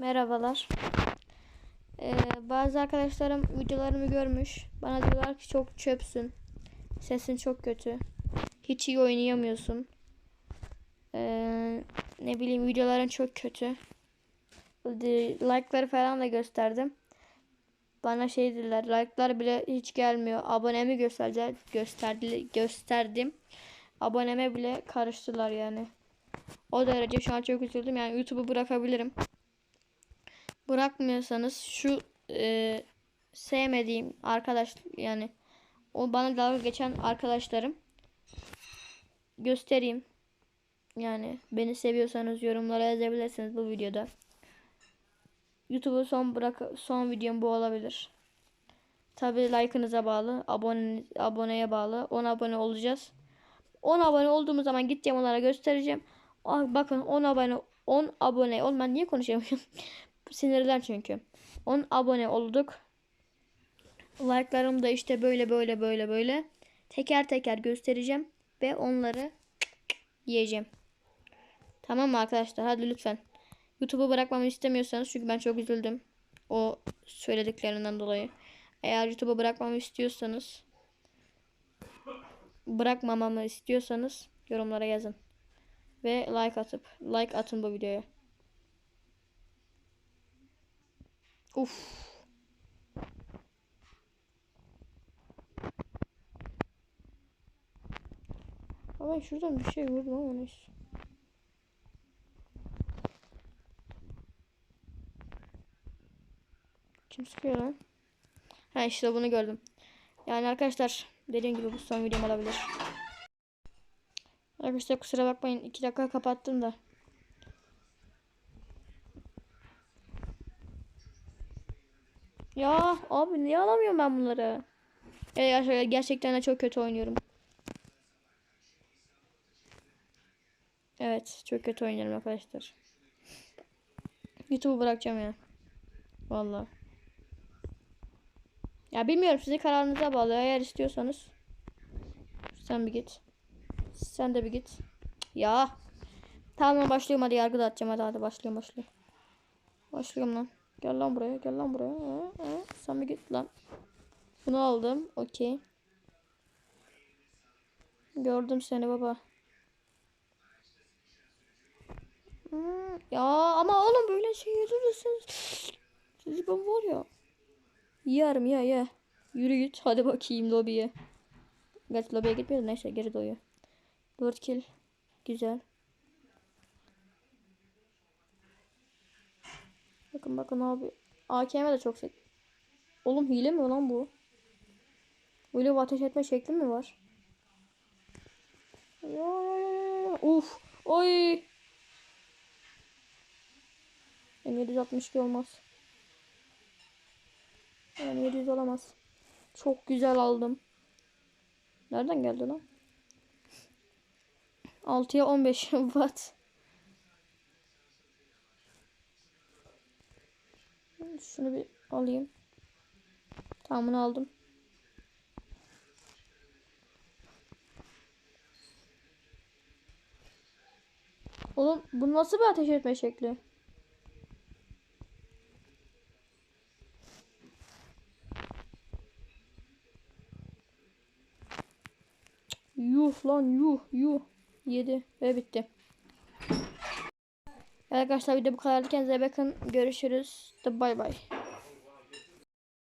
Merhabalar. Ee, bazı arkadaşlarım videolarımı görmüş. Bana diyorlar ki çok çöpsün. Sesin çok kötü. Hiç iyi oynayamıyorsun. Ee, ne bileyim videoların çok kötü. Like'ları falan da gösterdim. Bana şey dediler. Like'lar bile hiç gelmiyor. Abonemi gösterdiler. Gösterdi, gösterdim. Aboneme bile karıştılar yani. O derece şu an çok üzüldüm. Yani YouTube'u bırakabilirim. Bırakmıyorsanız şu e, sevmediğim arkadaş yani o bana dalga geçen arkadaşlarım göstereyim. Yani beni seviyorsanız yorumlara yazabilirsiniz bu videoda. YouTube'u son bırak son videom bu olabilir. Tabi like'ınıza bağlı, abone aboneye bağlı. 10 abone olacağız. 10 abone olduğumuz zaman gideceğim onlara göstereceğim. Ah, bakın 10 abone 10 abone ol niye konuşamıyorum? Sinirler çünkü. 10 abone olduk. Like'larım da işte böyle böyle böyle böyle. Teker teker göstereceğim ve onları yiyeceğim. Tamam mı arkadaşlar? Hadi lütfen. YouTube'u bırakmamı istemiyorsanız çünkü ben çok üzüldüm. O söylediklerinden dolayı. Eğer YouTube'u bırakmamı istiyorsanız bırakmamamı istiyorsanız yorumlara yazın. Ve like atıp like atın bu videoya. Uf. Ama şuradan bir şey vurdum ama neyse. Kim sıkıyor lan? Ha işte bunu gördüm. Yani arkadaşlar dediğim gibi bu son videom olabilir. Arkadaşlar kusura bakmayın 2 dakika kapattım da. Ya abi niye alamıyorum ben bunları? Evet gerçekten de çok kötü oynuyorum. Evet çok kötü oynuyorum arkadaşlar. YouTube'u bırakacağım ya. Vallahi. Ya bilmiyorum sizin kararınıza bağlı. Eğer istiyorsanız. Sen bir git. Sen de bir git. Ya. Tamam başlıyorum hadi yargı dağıtacağım hadi hadi başlıyorum başlıyorum. Başlıyorum lan. Gel lan buraya gel lan buraya. Ee, ee, sen bir git lan. Bunu aldım. Okey. Gördüm seni baba. Hmm, ya ama oğlum böyle şey yedirsiniz. Sizi ben var ya. Yarım ya ya. Yürü git. Hadi bakayım lobiye. Gerçi lobiye gitmiyor neyse geri doyuyor. 4 kill. Güzel. Bakın bakın abi. AKM de çok sık. Oğlum hile mi lan bu? Böyle bir ateş etme şekli mi var? Uf. Oy. M762 olmaz. Yani 700 olamaz. Çok güzel aldım. Nereden geldi lan? 6'ya 15 watt. Şunu bir alayım. Tamam bunu aldım. Oğlum bu nasıl bir ateş etme şekli? Yuh lan yuh yuh. Yedi ve bitti. Evet arkadaşlar video bu kadar. Kendinize bakın. Görüşürüz. Bay bay.